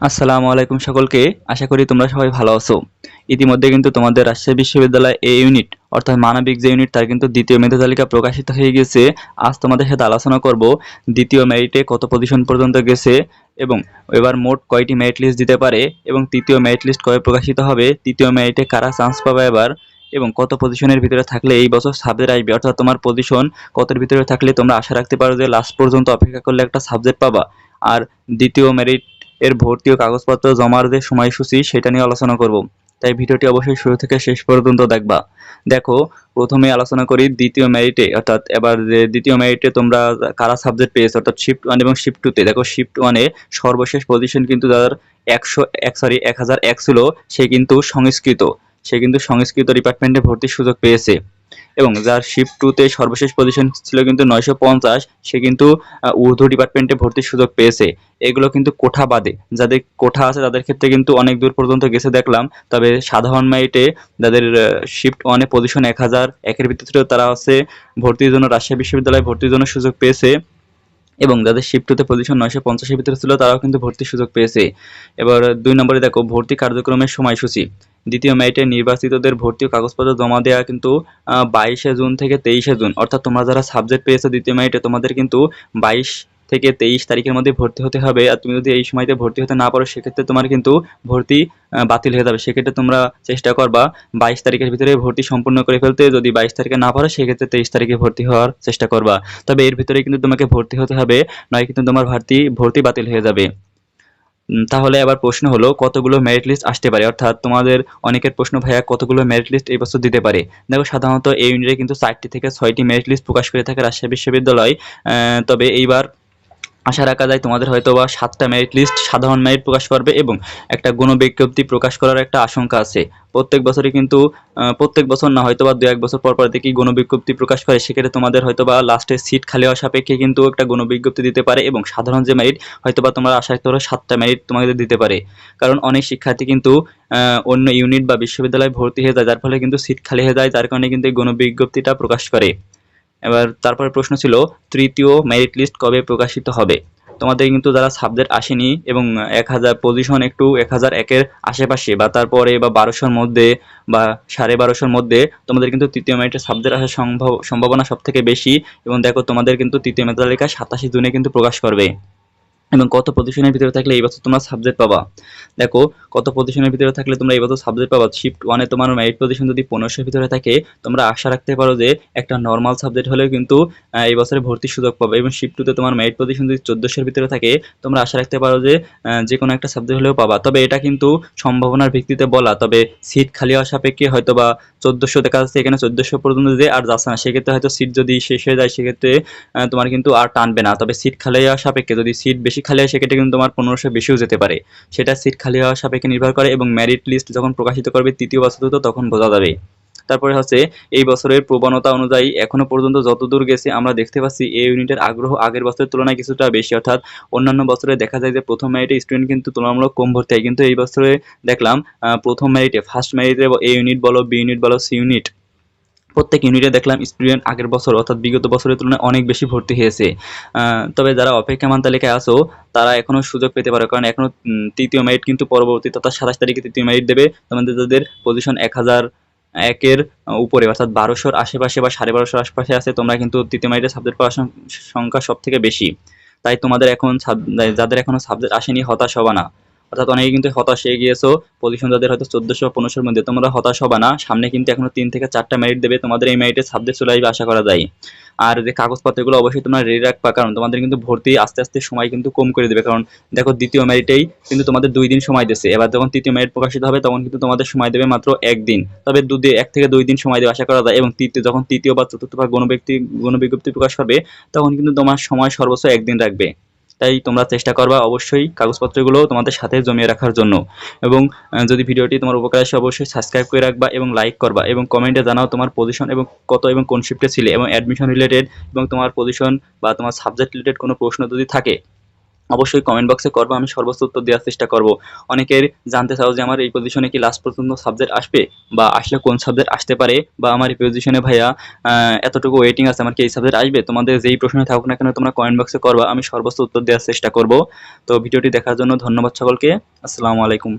আসসালামু আলাইকুম সকলকে। আশা করি তোমরা সবাই ভালো আছো। ইতিমধ্যে কিন্তু তোমাদের রাজশাহী বিশ্ববিদ্যালয় এ ইউনিট অর্থাৎ মানবিক যে ইউনিট তার কিন্তু দ্বিতীয় মেধা তালিকা প্রকাশিত হয়ে গেছে। আজ তোমাদের সাথে আলোচনা করব দ্বিতীয় মেরিটে কত পজিশন পর্যন্ত গেছে এবং এবার মোট কয়টি মেরিট লিস্ট দিতে পারে এবং তৃতীয় মেরিট লিস্ট কবে প্রকাশিত হবে, তৃতীয় মেরিটে কারা চান্স পাবে এবার এবং কত পজিশনের ভিতরে থাকলে এই বছর সাবজেক্ট আসবে, অর্থাৎ তোমার পজিশন কতের ভিতরে থাকলে তোমরা আশা রাখতে পারো যে লাস্ট পর্যন্ত অপেক্ষা করলে একটা সাবজেক্ট পাবা। আর দ্বিতীয় মেরিট এর ভর্তি ও কাগজপত্র জমার যে সময়সূচি সেটা নিয়ে আলোচনা করব। তাই ভিডিওটি অবশ্যই শুরু থেকে শেষ পর্যন্ত দেখবা। দেখো, প্রথমে আলোচনা করি দ্বিতীয় মেরিটে অর্থাৎ এবার যে দ্বিতীয় মেরিটে তোমরা কারা সাবজেক্ট পেয়েছ, অর্থাৎ শিফট ওয়ান এবং শিফট টুতে দেখো শিফট ওয়ানে সর্বশেষ পজিশন কিন্তু যাদের একশো এক সরি এক হাজার এক ছিল, সে কিন্তু সংস্কৃত। সে কিন্তু সংস্কৃত ডিপার্টমেন্টে ভর্তির সুযোগ পেয়েছে। এবং যার শিফট টুতে সর্বশেষ পজিশন ছিল কিন্তু নয়শো পঞ্চাশ, সে কিন্তু উর্দু ডিপার্টমেন্টে ভর্তির সুযোগ পেয়েছে। এগুলো কিন্তু কোঠা বাদে। যাদের কোঠা আছে, তাদের ক্ষেত্রে কিন্তু অনেক দূর পর্যন্ত গেছে দেখলাম। তবে সাধারণ মাইটে যাদের শিফট ওয়ানে পজিশন এক হাজার, একের ভিত্তিতে তারা হচ্ছে ভর্তির জন্য রাজশাহী বিশ্ববিদ্যালয়ে ভর্তির জন্য সুযোগ পেয়েছে। এবং যাদের শিফট টুতে পজিশন নয়শো পঞ্চাশের ভিতরে ছিল, তারাও কিন্তু ভর্তির সুযোগ পেয়েছে। এবার দুই নম্বরে দেখো, ভর্তি কার্যক্রমের সময়সূচি। দ্বিতীয় মেরিটে নির্বাচিতদের ভর্তি কাগজপত্র জমা দেওয়া কিন্তু বাইশে জুন থেকে তেইশে জুন। অর্থাৎ তোমরা যারা সাবজেক্ট পেয়েছ দ্বিতীয় মেরিটে, তোমাদের কিন্তু বাইশ থেকে তেইশ তারিখের মধ্যে ভর্তি হতে হবে। আর তুমি যদি এই সময়তে ভর্তি হতে না পারো, সেক্ষেত্রে তোমার কিন্তু ভর্তি বাতিল হয়ে যাবে। সেক্ষেত্রে তোমরা চেষ্টা করবা বাইশ তারিখের ভিতরে ভর্তি সম্পূর্ণ করে ফেলতে। যদি বাইশ তারিখে না পারো, সেক্ষেত্রে তেইশ তারিখে ভর্তি হওয়ার চেষ্টা করবা। তবে এর ভিতরে কিন্তু তোমাকে ভর্তি হতে হবে, নয় কিন্তু তোমার ভর্তি ভর্তি বাতিল হয়ে যাবে। তাহলে আবার প্রশ্ন হলো, কতগুলো মেরিট লিস্ট আসতে পারে? অর্থাৎ তোমাদের অনেকের প্রশ্ন, ভাইয়া, কতগুলো মেরিট লিস্ট এই বছর দিতে পারে? দেখো, সাধারণত এই ইউনিটে কিন্তু চারটি থেকে ছয়টি মেরিট লিস্ট প্রকাশ করে থাকে রাজশাহী বিশ্ববিদ্যালয়। তবে এইবার আশা রাখা যায় তোমাদের হয়তো বা সাতটা মেরিট লিস্ট সাধারণ মেরিট প্রকাশ করবে এবং একটা গুণবিজ্ঞপ্তি প্রকাশ করার একটা আশঙ্কা আছে। প্রত্যেক বছরই কিন্তু প্রত্যেক বছর না হয়তো বা দু এক বছর পর পর দেখি গণবিজ্ঞপ্তি প্রকাশ করে। সেক্ষেত্রে তোমাদের হয়তো বা লাস্টে সিট খালি হওয়া সাপেক্ষে কিন্তু একটা গণবিজ্ঞপ্তি দিতে পারে এবং সাধারণ যে মেরিট হয়তো বা তোমরা আশা পারো সাতটা মেরিট তোমাদের দিতে পারে। কারণ অনেক শিক্ষার্থী কিন্তু অন্য ইউনিট বা বিশ্ববিদ্যালয়ে ভর্তি হয়ে যায়, যার ফলে কিন্তু সিট খালি হয়ে যায়, যার কারণে কিন্তু এই গণবিজ্ঞপ্তিটা প্রকাশ করে। এবার তারপরে প্রশ্ন ছিল, তৃতীয় মেরিট লিস্ট কবে প্রকাশিত হবে? তোমাদের কিন্তু যারা সাবজেক্ট আসেনি এবং এক হাজার পজিশন একটু এক হাজার একের আশেপাশে বা তারপরে বা বারোশোর মধ্যে বা সাড়ে বারোশোর মধ্যে, তোমাদের কিন্তু তৃতীয় মেরিটের সাবজেক্ট আসার সম্ভব, সম্ভাবনা সব থেকে বেশি এবং দেখো তোমাদের কিন্তু তৃতীয় মেধা তালিকা সাতাশে জুনে কিন্তু প্রকাশ করবে। এবং কত পজিশনের ভিতরে থাকলে এই বছর তোমরা সাবজেক্ট পাবা। দেখো, কত পজিশনের ভিতরে থাকলে তোমরা এই বছর সাবজেক্ট পাবা। শিফট ওয়ানে তোমার মেরিট পজিশন যদি পনেরোশোর ভিতরে থাকে, তোমরা আশা রাখতে পারো যে একটা নর্মাল সাবজেক্ট হলেও কিন্তু এই বছরে ভর্তির সুযোগ পাবে। এবং শিফট টুতে তোমার মেরিট পজিশন যদি চোদ্দোশোর ভিতরে থাকে, তোমরা আশা রাখতে পারো যে যে কোনো একটা সাবজেক্ট হলেও পাবা। তবে এটা কিন্তু সম্ভাবনার ভিত্তিতে বলা। তবে সিট খালি হওয়া সাপেক্ষে হয়তো বা চোদ্দোশো দেখা যাচ্ছে এখানে চোদ্দোশো পর্যন্ত যে আর যাচ্ছে না। সেক্ষেত্রে হয়তো সিট যদি শেষ হয়ে যায়, সেক্ষেত্রে তোমার কিন্তু আর টানবে না। তবে সিট খালি হওয়া সাপেক্ষে যদি সিট বেশি খালি হয়, সেক্ষেত্রে কিন্তু তোমার পনেরোশো বেশিও যেতে পারে। সেটা সিট খালি হওয়া সাপেক্ষে নির্ভর করে এবং মেরিট লিস্ট যখন প্রকাশিত করবে তৃতীয় বছর তো তখন বোঝা যাবে। তারপরে হচ্ছে, এই বছরের প্রবণতা অনুযায়ী এখনও পর্যন্ত যতদূর গেছে আমরা দেখতে পাচ্ছি, এই ইউনিটের আগ্রহ আগের বছরের তুলনায় কিছুটা বেশি। অর্থাৎ অন্যান্য বছরে দেখা যায় যে প্রথম মেরিটে স্টুডেন্ট কিন্তু তুলনামূলক কম ভর্তি হয়। কিন্তু এই বছরে দেখলাম প্রথম মেরিটে ফার্স্ট মেরিটে এ ইউনিট বলো বি ইউনিট বলো সি ইউনিট প্রত্যেক ইউনিটে দেখলাম স্টুডেন্ট আগের বছর অর্থাৎ বিগত বছরের তুলনায় অনেক বেশি ভর্তি হয়েছে। তবে যারা অপেক্ষামান তালিকায় আছো তারা এখনও সুযোগ পেতে পারে। কারণ এখনও উম, তৃতীয় মেরিট কিন্তু পরবর্তী তথা সাতাশ তারিখে তৃতীয় মেরিট দেবে। তোমাদের যাদের পজিশন এক হাজার একের উপরে অর্থাৎ বারোশোর আশেপাশে বা সাড়ে বারোশোর আশেপাশে আছে তোমরা কিন্তু তৃতীয় মেরিটের সাবজেক্ট পাওয়ার সংখ্যা সব থেকে বেশি। তাই তোমাদের এখন যাদের এখনও সাবজেক্ট আসেনি হতাশ হবা না। অর্থাৎ অনেকে কিন্তু হতাশ হয়ে গিয়েছো। পজিশন যাদের হয়তো চোদ্দশো পনেরোশোর মধ্যে, তোমরা হতাশ হবা না। সামনে কিন্তু এখনও তিন থেকে চারটা মেরিট দেবে তোমাদের এই মেরিটের সাবজেক্ট চলে আসবে আশা করা যায়। আর যে কাগজপত্রগুলো অবশ্যই তোমরা রেডি রাখবা, কারণ তোমাদের কিন্তু ভর্তি আস্তে আস্তে সময় কিন্তু কম করে দেবে। কারণ দেখো দ্বিতীয় মেরিটেই কিন্তু তোমাদের দুই দিন সময় দিচ্ছে এবার যখন তৃতীয় মেরিট প্রকাশিত হবে, তখন কিন্তু তোমাদের সময় দেবে মাত্র একদিন তবে দু এক থেকে দুই দিন সময় দেবে আশা করা যায়। এবং তৃতীয়, যখন তৃতীয় বা চতুর্থ বা গণব্যক্তি গণবিজ্ঞপ্তি প্রকাশ করবে তখন কিন্তু তোমার সময় সর্বোচ্চ একদিন রাখবে। তাই তোমরা চেষ্টা করবা অবশ্যই কাগজপত্রগুলো তোমাদের সাথে জমিয়ে রাখার জন্য। এবং যদি ভিডিওটি তোমার উপকার আসে অবশ্যই সাবস্ক্রাইব করে রাখবা এবং লাইক করবা এবং কমেন্টে জানাও তোমার পজিশন এবং কত এবং কোন শিফটে ছিলে এবং অ্যাডমিশন রিলেটেড এবং তোমার পজিশন বা তোমার সাবজেক্ট রিলেটেড কোনো প্রশ্ন যদি থাকে। অবশ্যই কমেন্ট বক্সে করব, আমি সর্বোচ্চ উত্তর দেওয়ার চেষ্টা করব। অনেকের জানতে চাও যে আমার এই পজিশনে কি লাস্ট পর্যন্ত সাবজেক্ট আসবে বা আসলে কোন সাবজেক্ট আসতে পারে বা আমার এই পজিশনে ভাইয়া এতটুকু ওয়েটিং আছে আমার কি এই সাবজেক্ট আসবে? তোমাদের যেই প্রশ্নে থাকুক না কেন তোমরা কমেন্ট বক্সে করবা, আমি সর্বোচ্চ উত্তর দেওয়ার চেষ্টা করব। তো ভিডিওটি দেখার জন্য ধন্যবাদ সকলকে। আসসালামু আলাইকুম।